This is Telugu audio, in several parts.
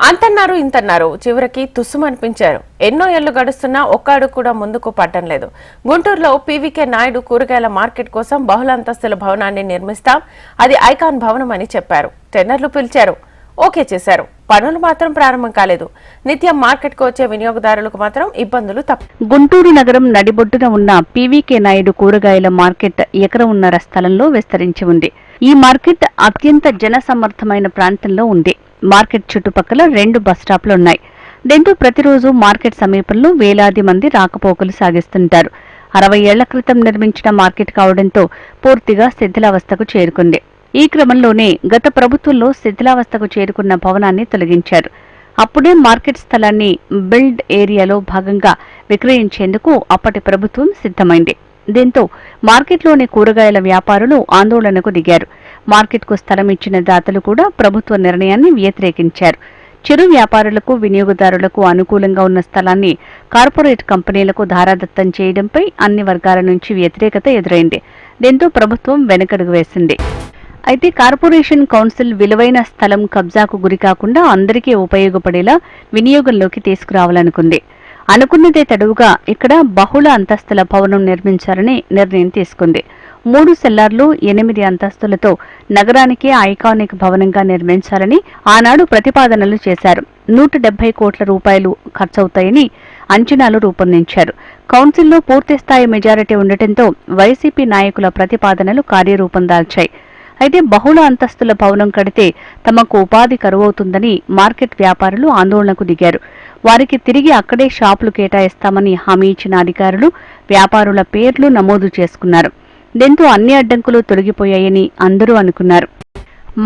అంతన్నారు ఇంతన్నారు. చివరికి తుస్సుమనిపించారు ఎన్నో ఏళ్ళు గడుస్తున్నా ఒక్క అడుగు కూడా ముందుకు పట్టం లేదు. గుంటూరులో పీవీకే నాయుడు కూరగాయల మార్కెట్ కోసం బహుళ అంతస్తుల భవనాన్ని నిర్మిస్తాం. అది ఐకాన్ భవనం అని చెప్పారు. టెండర్లు పిలిచారు. ఓకే చేశారు. పనులు మాత్రం ప్రారంభం కాలేదు. నిత్యం మార్కెట్కు వచ్చే వినియోగదారులకు మాత్రం ఇబ్బందులు తప్ప గుంటూరు నగరం నడిబొడ్డున ఉన్న పీవీకే నాయుడు కూరగాయల మార్కెట్ ఎకరమున్నర స్థలంలో విస్తరించి ఉంది. ఈ మార్కెట్ అత్యంత జనసమర్థమైన ప్రాంతంలో ఉంది. మార్కెట్ చుట్టుపక్కల రెండు బస్ స్టాప్లు ఉన్నాయి. దీంతో ప్రతిరోజు మార్కెట్ సమీపంలో వేలాది మంది రాకపోకలు సాగిస్తుంటారు. అరవై ఏళ్ళ క్రితం నిర్మించిన మార్కెట్ కావడంతో పూర్తిగా శిథిలావస్థకు చేరుకుంది. ఈ క్రమంలోనే గత ప్రభుత్వంలో శిథిలావస్థకు చేరుకున్న భవనాన్ని తొలగించారు. అప్పుడే మార్కెట్ స్థలాన్ని బిల్డ్ ఏరియాలో భాగంగా విక్రయించేందుకు అప్పటి ప్రభుత్వం సిద్ధమైంది. దీంతో మార్కెట్లోని కూరగాయల వ్యాపారులు ఆందోళనకు దిగారు. మార్కెట్కు స్థలం ఇచ్చిన దాతలు కూడా ప్రభుత్వ నిర్ణయాన్ని వ్యతిరేకించారు. చిరు వ్యాపారులకు వినియోగదారులకు అనుకూలంగా ఉన్న స్థలాన్ని కార్పొరేట్ కంపెనీలకు ధారాదత్తం చేయడంపై అన్ని వర్గాల నుంచి వ్యతిరేకత ఎదురైంది. దీంతో ప్రభుత్వం వెనకడుగు వేసింది. అయితే కార్పొరేషన్ కౌన్సిల్ విలువైన స్థలం కబ్జాకు గురికాకుండా అందరికీ ఉపయోగపడేలా వినియోగంలోకి తీసుకురావాలనుకుంది. అనుకున్నదే తడువుగా ఇక్కడ బహుళ అంతస్తుల భవనం నిర్మించాలని నిర్ణయం తీసుకుంది. మూడు సెల్లార్లు ఎనిమిది అంతస్తులతో నగరానికి ఐకానిక్ భవనంగా నిర్మించాలని ఆనాడు ప్రతిపాదనలు చేశారు. నూట డెబ్బై కోట్ల రూపాయలు ఖర్చవుతాయని అంచనాలు రూపొందించారు. కౌన్సిల్లో పూర్తిస్థాయి మెజారిటీ ఉండటంతో వైసీపీ నాయకుల ప్రతిపాదనలు కార్యరూపం దాల్చాయి. అయితే బహుళ అంతస్తుల భవనం కడితే తమకు ఉపాధి కరువవుతుందని మార్కెట్ వ్యాపారులు ఆందోళనకు దిగారు. వారికి తిరిగి అక్కడే షాపులు కేటాయిస్తామని హామీ ఇచ్చిన అధికారులు వ్యాపారుల పేర్లు నమోదు చేసుకున్నారు. దీంతో అన్ని అడ్డంకులు తొలగిపోయాయని అందరూ అనుకున్నారు.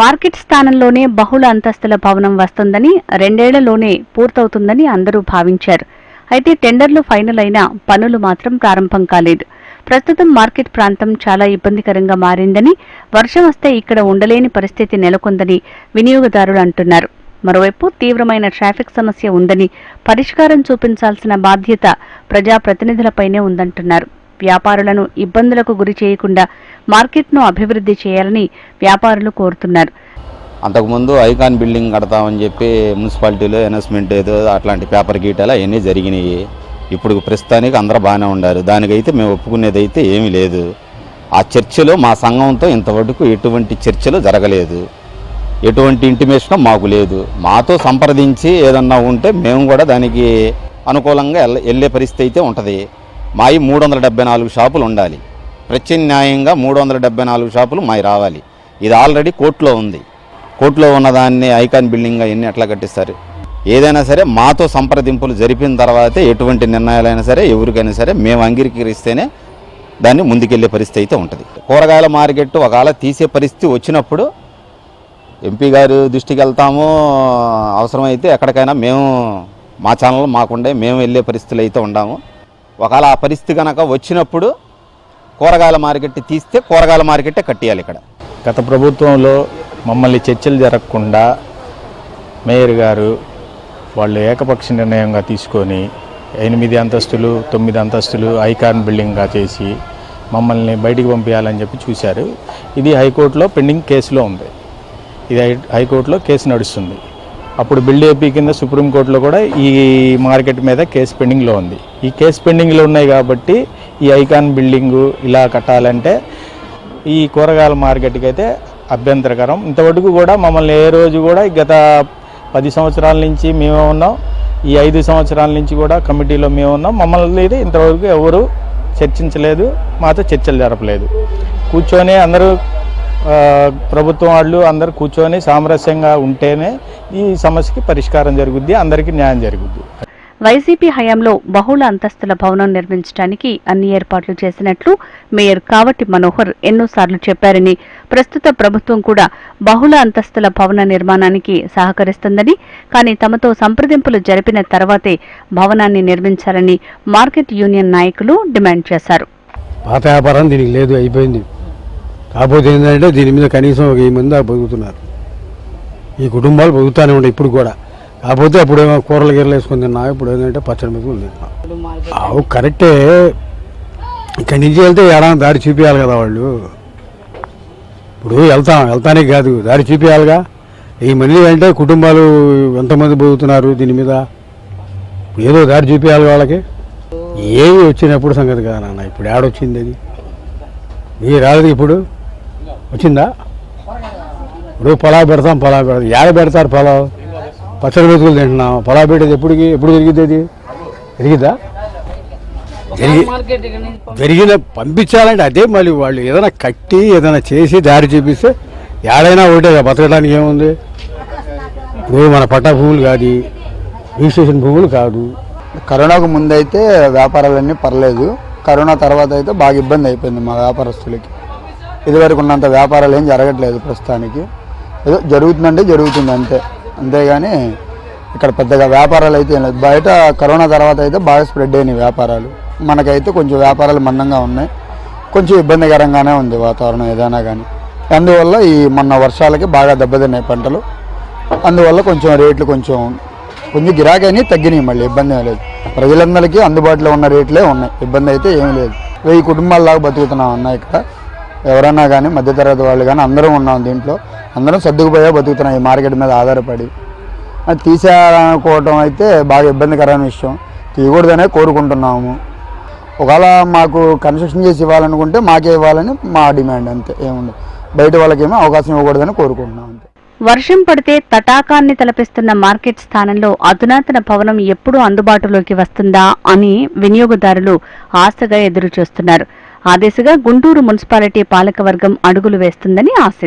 మార్కెట్ స్థానంలోనే బహుళ అంతస్తుల భవనం వస్తుందని రెండేళ్ళలోనే పూర్తవుతుందని అందరూ భావించారు. అయితే టెండర్లు ఫైనల్ అయినా పనులు మాత్రం ప్రారంభం కాలేదు. ప్రస్తుతం మార్కెట్ ప్రాంతం చాలా ఇబ్బందికరంగా మారిందని వర్షం వస్తే ఇక్కడ ఉండలేని పరిస్థితి నెలకొందని వినియోగదారులు అంటున్నారు. మరోవైపు తీవ్రమైన ట్రాఫిక్ సమస్య ఉందని పరిష్కారం చూపించాల్సిన బాధ్యత ప్రజాప్రతినిధులపైనే ఉందంటున్నారు. వ్యాపారులను ఇబ్బందులకు గురి చేయకుండా మార్కెట్ను అభివృద్ధి చేయాలని వ్యాపారులు కోరుతున్నారు. అంతకుముందు ఐకాన్ బిల్డింగ్ కడతామని చెప్పి మున్సిపాలిటీలో అనౌన్స్మెంట్ ఏదో అట్లాంటి పేపర్ గీటాలు అవన్నీ జరిగినాయి. ఇప్పుడు ప్రస్తుతానికి అందరూ బాగానే ఉండారు. దానికైతే మేము ఒప్పుకునేది అయితే ఏమీ లేదు. ఆ చర్చలో మా సంఘంతో ఇంతవరకు ఎటువంటి చర్చలు జరగలేదు. ఎటువంటి ఇంటిమేషన్ మాకు లేదు. మాతో సంప్రదించి ఏదన్నా ఉంటే మేము కూడా దానికి అనుకూలంగా వెళ్ళే పరిస్థితి అయితే ఉంటుంది. మావి మూడు వందల డెబ్బై నాలుగు షాపులు ఉండాలి. ప్రత్యామ్నాయంగా మూడు వందల డెబ్బై నాలుగు షాపులు మావి రావాలి. ఇది ఆల్రెడీ కోర్టులో ఉంది. కోర్టులో ఉన్నదాన్ని ఐకాన్ బిల్డింగ్ అవన్నీ ఎట్లా కట్టిస్తారు? ఏదైనా సరే మాతో సంప్రదింపులు జరిపిన తర్వాతే ఎటువంటి నిర్ణయాలైనా సరే ఎవరికైనా సరే మేము అంగీకరిస్తేనే దాన్ని ముందుకెళ్ళే పరిస్థితి అయితే ఉంటుంది. కూరగాయల మార్కెట్ ఒకవేళ తీసే పరిస్థితి వచ్చినప్పుడు ఎంపీ గారు దృష్టికి వెళ్తాము అవసరమైతే ఎక్కడికైనా మేము మా ఛానల్ మాకుండే మేము వెళ్ళే పరిస్థితులు అయితే ఉండాము ఒకవేళ ఆ పరిస్థితి కనుక వచ్చినప్పుడు కూరగాయల మార్కెట్ తీస్తే కూరగాయల మార్కెట్టే కట్టేయాలి ఇక్కడ. గత ప్రభుత్వంలో మమ్మల్ని చర్చలు జరగకుండా మేయర్ గారు వాళ్ళు ఏకపక్ష నిర్ణయంగా తీసుకొని ఎనిమిది అంతస్తులు తొమ్మిది అంతస్తులు ఐకాన్ బిల్డింగ్గా చేసి మమ్మల్ని బయటికి పంపించాలని చెప్పి చూశారు. ఇది హైకోర్టులో పెండింగ్ కేసులో ఉంది. ఇది హైకోర్టులో కేసు నడుస్తుంది. అప్పుడు బిల్డ్ ఏపీ కింద సుప్రీంకోర్టులో కూడా ఈ మార్కెట్ మీద కేసు పెండింగ్లో ఉంది. ఈ కేసు పెండింగ్లో ఉన్నాయి కాబట్టి ఈ ఐకాన్ బిల్డింగు ఇలా కట్టాలంటే ఈ కూరగాయల మార్కెట్కి అయితే అభ్యంతరకరం. ఇంతవరకు కూడా మమ్మల్ని ఏ రోజు కూడా గత పది సంవత్సరాల నుంచి మేమే ఉన్నాం. ఈ ఐదు సంవత్సరాల నుంచి కూడా కమిటీలో మేము ఉన్నాం. మమ్మల్ని ఇంతవరకు ఎవరు చర్చించలేదు. మాతో చర్చలు జరపలేదు. కూర్చొని అందరూ ప్రభుత్వం వాళ్ళు అందరూ కూర్చొని సామరస్యంగా ఉంటేనే ఈ సమస్యకి పరిష్కారం జరుగుద్ది అందరికీ న్యాయం జరుగుద్ది. వైసీపీ హయాంలో బహుళ అంతస్తుల భవనం నిర్మించడానికి అన్ని ఏర్పాట్లు చేసినట్లు మేయర్ కావటి మనోహర్ ఎన్నోసార్లు చెప్పారని ప్రస్తుత ప్రభుత్వం కూడా బహుళ అంతస్తుల భవన నిర్మాణానికి సహకరిస్తుందని కానీ తమతో సంప్రదింపులు జరిపిన తర్వాతే భవనాన్ని నిర్మించాలని మార్కెట్ యూనియన్ నాయకులు డిమాండ్ చేశారు. పాత వ్యాపారం దీనికి లేదు అయిపోయింది. కాకపోతే ఏంటంటే దీని మీద కనీసం ఒక ఈ మంది బతుకుతున్నారు. ఈ కుటుంబాలు బతుకుతానే ఉంటాయి ఇప్పుడు కూడా. కాకపోతే అప్పుడేమో కూరలు గీరలు వేసుకొని తిన్నా ఇప్పుడు ఏంటంటే పచ్చడి మెతుకులు తిన్నా. అవు కరెక్టే. ఇక్కడి నుంచి వెళ్తే ఏడాది దారి చూపించాలి కదా వాళ్ళు. ఇప్పుడు వెళ్తాం వెళ్తానికి కాదు దారి చూపించాలిగా ఈ మళ్ళీ అంటే కుటుంబాలు ఎంతమంది బతుకుతున్నారు దీని మీద? ఏదో దారి చూపించాలి వాళ్ళకి. ఏమి వచ్చినప్పుడు సంగతి కదా నాన్న ఇప్పుడు ఏడొచ్చింది అది? ఏ రాలేదు ఇప్పుడు? వచ్చిందా? ఇప్పుడు పొలావు పెడతాం పొలావు పెడతాం. ఏడ పెడతారు పొలావు పచ్చడి బతుకులు తింటున్నాం. పొలావు పెట్టేది ఎప్పటికి ఎప్పుడు జరిగిద్ది అది? జరిగిద్దా? జరిగి జరిగిన పంపించాలంటే అదే మళ్ళీ వాళ్ళు ఏదైనా కట్టి ఏదైనా చేసి దారి చూపిస్తే ఏడైనా ఒకటే కదా, బతకడానికి ఏముంది? ఇప్పుడు మన పట్టా భూములు కాదు రిజిస్ట్రేషన్ భూములు కాదు. కరోనాకు ముందు అయితే వ్యాపారాలన్నీ పర్లేదు. కరోనా తర్వాత అయితే బాగా ఇబ్బంది అయిపోయింది మా వ్యాపారస్తులకి. ఇదివరకు ఉన్నంత వ్యాపారాలు ఏం జరగట్లేదు ప్రస్తుతానికి. ఏదో జరుగుతుందంటే జరుగుతుంది అంతే. అంతేగాని ఇక్కడ పెద్దగా వ్యాపారాలు అయితే లేదు. బయట కరోనా తర్వాత అయితే బాగా స్ప్రెడ్ అయినాయి వ్యాపారాలు. మనకైతే కొంచెం వ్యాపారాలు మందంగా ఉన్నాయి. కొంచెం ఇబ్బందికరంగానే ఉంది వాతావరణం ఏదైనా కానీ అందువల్ల ఈ మొన్న వర్షాలకి బాగా దెబ్బతిన్నాయి పంటలు. అందువల్ల కొంచెం రేట్లు కొంచెం కొంచెం గిరాకీ అని తగ్గినాయి మళ్ళీ. ఇబ్బంది లేదు. ప్రజలందరికీ అందుబాటులో ఉన్న రేట్లే ఉన్నాయి. ఇబ్బంది అయితే ఏమీ లేదు. వెయ్యి కుటుంబాలలాగా బతుకుతున్నాం అన్న ఇక్కడ. ఎవరన్నా కానీ మధ్యతరగతి వాళ్ళు కానీ అందరం ఉన్నాం దీంట్లో. అందరం సర్దుకుపోయా బతుకుతున్నాం ఈ మార్కెట్ మీద ఆధారపడి. అది తీసేయాలనుకోవటం అయితే బాగా ఇబ్బందికరమైన విషయం. తీయకూడదనే కోరుకుంటున్నాము. ఒకవేళ మాకు కన్స్ట్రక్షన్ చేసి ఇవ్వాలనుకుంటే మాకే ఇవ్వాలని మా డిమాండ్ అంతే ఏముండదు. బయట వాళ్ళకేమో అవకాశం ఇవ్వకూడదని కోరుకుంటున్నాం అంతే. వర్షం పడితే తటాకాన్ని తలపిస్తున్న మార్కెట్ స్థానంలో అధునాతన భవనం ఎప్పుడు అందుబాటులోకి వస్తుందా అని వినియోగదారులు ఆశగా ఎదురు చూస్తున్నారు ఆ దిశగా గుంటూరు మున్సిపాలిటీ పాలకవర్గం అడుగులు వేస్తుందని ఆశ